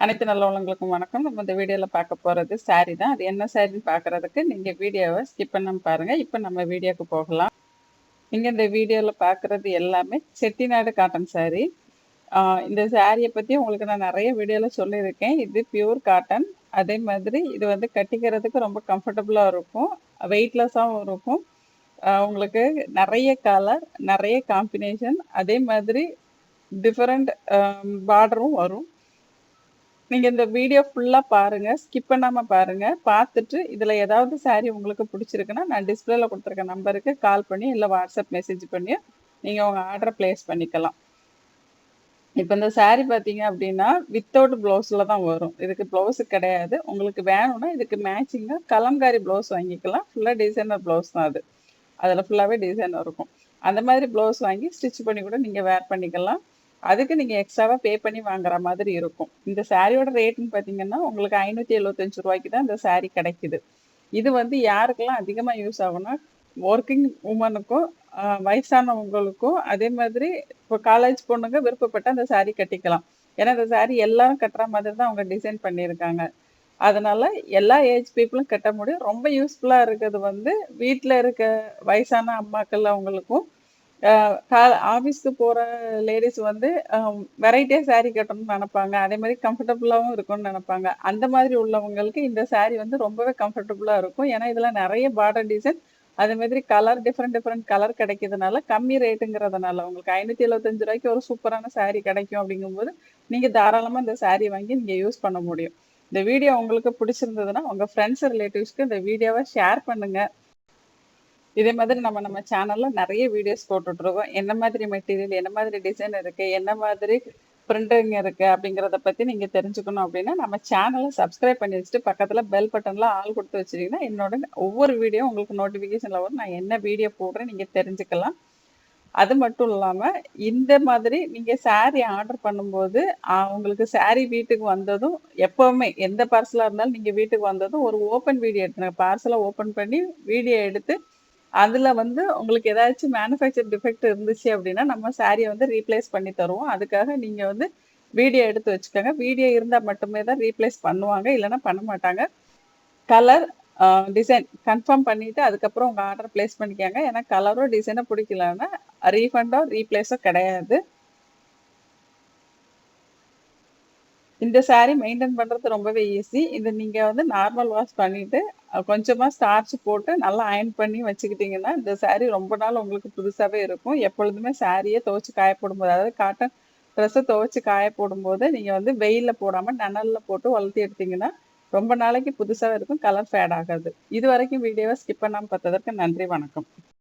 அனைத்து நல்லவங்களுக்கும் வணக்கம். நம்ம இந்த வீடியோவில் பார்க்க போகிறது saree தான். அது என்ன சாரின்னு பார்க்குறதுக்கு நீங்கள் வீடியோவை ஸ்கிப் பண்ண பாருங்கள் இப்போ நம்ம வீடியோக்கு போகலாம். நீங்கள் இந்த வீடியோவில் பார்க்குறது எல்லாமே செட்டிநாடு காட்டன் saree. இந்த சாரியை பற்றி உங்களுக்கு நான் நிறைய வீடியோவில் சொல்லியிருக்கேன். இது பியூர் காட்டன் அதே மாதிரி இது வந்து கட்டிக்கிறதுக்கு ரொம்ப கம்ஃபர்டபுளாக இருக்கும். வெயிட்லெஸ்ஸாகவும் இருக்கும். உங்களுக்கு நிறைய கலர் நிறைய காம்பினேஷன் அதே மாதிரி டிஃப்ரெண்ட் பார்டரும் வரும். நீங்க இந்த வீடியோ ஃபுல்லா பாருங்க. ஸ்கிப் பண்ணாம பாருங்க. பார்த்துட்டு இதுல ஏதாவது saree உங்களுக்கு பிடிச்சிருக்குன்னா நான் டிஸ்பிளேல கொடுத்துருக்க நம்பருக்கு கால் பண்ணி இல்லை வாட்ஸ்அப் மெசேஜ் பண்ணி நீங்க உங்க ஆர்டரை பிளேஸ் பண்ணிக்கலாம். இப்போ இந்த saree பார்த்தீங்க அப்படின்னா வித்தவுட் ப்ளவுஸில் தான் வரும். இதுக்கு ப்ளவுஸு கிடையாது. உங்களுக்கு வேணும்னா இதுக்கு மேட்சிங்காக கலம்காரி ப்ளவுஸ் வாங்கிக்கலாம். ஃபுல்லாக டிசைனர் ப்ளவுஸ் தான் அது. அதில் ஃபுல்லாகவே டிசைன் இருக்கும். அந்த மாதிரி ப்ளவுஸ் வாங்கி ஸ்டிச் பண்ணி கூட நீங்கள் வேர் பண்ணிக்கலாம். அதுக்கு நீங்கள் எக்ஸ்ட்ராவாக பே பண்ணி வாங்குற மாதிரி இருக்கும். இந்த சாரியோட ரேட்டுன்னு பார்த்தீங்கன்னா உங்களுக்கு ஐநூற்றி எழுபத்தஞ்சு ரூபாய்க்கு தான் இந்த சாரீ கிடைக்குது. இது வந்து யாருக்கெல்லாம் அதிகமாக யூஸ் ஆகும்னா ஒர்க்கிங் உமனுக்கும் வயசானவங்களுக்கும் அதே மாதிரி இப்போ காலேஜ் பொண்ணுங்க விருப்பப்பட்டு அந்த சாரீ கட்டிக்கலாம். ஏன்னா இந்த சாரீ எல்லாரும் கட்டுற மாதிரி தான் அவங்க டிசைன் பண்ணியிருக்காங்க. அதனால எல்லா ஏஜ் பீப்புளும் கட்ட முடியும். ரொம்ப யூஸ்ஃபுல்லாக இருக்கிறது வந்து வீட்டில் இருக்க வயசான அம்மாக்கள் அவங்களுக்கும் ஆஃபீஸ்க்கு போகிற லேடிஸ் வந்து வெரைட்டியாக சாரீ கட்டணும்னு நினைப்பாங்க. அதே மாதிரி கம்ஃபர்டபுளாகவும் இருக்கும்னு நினைப்பாங்க. அந்த மாதிரி உள்ளவங்களுக்கு இந்த சாரீ வந்து ரொம்பவே கம்ஃபர்டபுளாக இருக்கும். ஏன்னா இதில் நிறைய பார்டர் டிசைன் அதே மாதிரி கலர் டிஃப்ரெண்ட் டிஃப்ரெண்ட் கலர் கிடைக்கிறதுனால கம்மி ரேட்டுங்கிறதுனால உங்களுக்கு ஐநூற்றி எழுபத்தஞ்சு ரூபாய்க்கு ஒரு சூப்பரான சாரீ கிடைக்கும் அப்படிங்கும்போது நீங்கள் தாராளமாக இந்த சாரீ வாங்கி நீங்கள் யூஸ் பண்ண முடியும். இந்த வீடியோ உங்களுக்கு பிடிச்சிருந்ததுன்னா உங்கள் ஃப்ரெண்ட்ஸ் ரிலேட்டிவ்ஸ்க்கு இந்த வீடியோவை ஷேர் பண்ணுங்கள் இதே மாதிரி நம்ம நம்ம சேனல்ல நிறைய வீடியோஸ் போட்டுட்டு இருக்கோம் என்ன மாதிரி மெட்டீரியல் என்ன மாதிரி டிசைன் இருக்கு என்ன மாதிரி பிரிண்டிங் இருக்கு அப்படிங்கிறத பத்தி நீங்க தெரிஞ்சுக்கணும் அப்படின்னா நம்ம சேனலை சப்ஸ்கிரைப் பண்ணி வச்சுட்டு பக்கத்துல பெல் பட்டன்ல ஆள் கொடுத்து வச்சிருக்கீங்கன்னா என்னோட ஒவ்வொரு வீடியோ உங்களுக்கு நோட்டிபிகேஷன்ல வரும். நான் என்ன வீடியோ போடுறேன் நீங்க தெரிஞ்சுக்கலாம். அது மட்டும் இல்லாமல் இந்த மாதிரி நீங்கள் சாரீ ஆர்டர் பண்ணும்போது உங்களுக்கு சாரீ வீட்டுக்கு வந்ததும் எப்போவுமே எந்த பார்சலாக இருந்தாலும் நீங்கள் வீட்டுக்கு வந்ததும் ஒரு ஓப்பன் வீடியோ எடுத்துருங்க. பார்சலை ஓப்பன் பண்ணி வீடியோ எடுத்து அதில் வந்து உங்களுக்கு ஏதாச்சும் மேனுஃபேக்சர் டிஃபெக்ட் இருந்துச்சு அப்படின்னா நம்ம சாரியை வந்து ரீப்ளேஸ் பண்ணி தருவோம். அதுக்காக நீங்கள் வந்து வீடியோ எடுத்து வச்சுக்கோங்க. வீடியோ இருந்தால் மட்டுமே தான் ரீப்ளேஸ் பண்ணுவாங்க. இல்லைன்னா பண்ண மாட்டாங்க. கலர் டிசைன் கன்ஃபார்ம் பண்ணிவிட்டு அதுக்கப்புறம் உங்கள் ஆர்டர் பிளேஸ் பண்ணிக்காங்க. ஏன்னா கலரோ டிசைனோ பிடிக்கலன்னா ரீஃபண்டோ ரீப்ளேஸோ கிடையாது. இந்த சாரீ மெயின்டைன் பண்ணுறது ரொம்பவே ஈஸி இது நீங்கள் வந்து நார்மல் வாஷ் பண்ணிவிட்டு கொஞ்சமா ஸ்டார்ச் போட்டு நல்லா அயன் பண்ணி வச்சுக்கிட்டீங்கன்னா இந்த சாரீ ரொம்ப நாள் உங்களுக்கு புதுசாவே இருக்கும். எப்பொழுதுமே சாரியை துவைச்சு காய போடும்போது அதாவது காட்டன் ட்ரெஸ்ஸை துவைச்சு காய போடும்போது நீங்க வந்து வெயில்ல போடாம நனல்ல போட்டு வளர்த்தி எடுத்தீங்கன்னா ரொம்ப நாளைக்கு புதுசாவே இருக்கும் கலர் ஃபேட் ஆகாது. இது வரைக்கும் வீடியோவை ஸ்கிப் பண்ணாமல் பார்த்ததற்கு நன்றி வணக்கம்.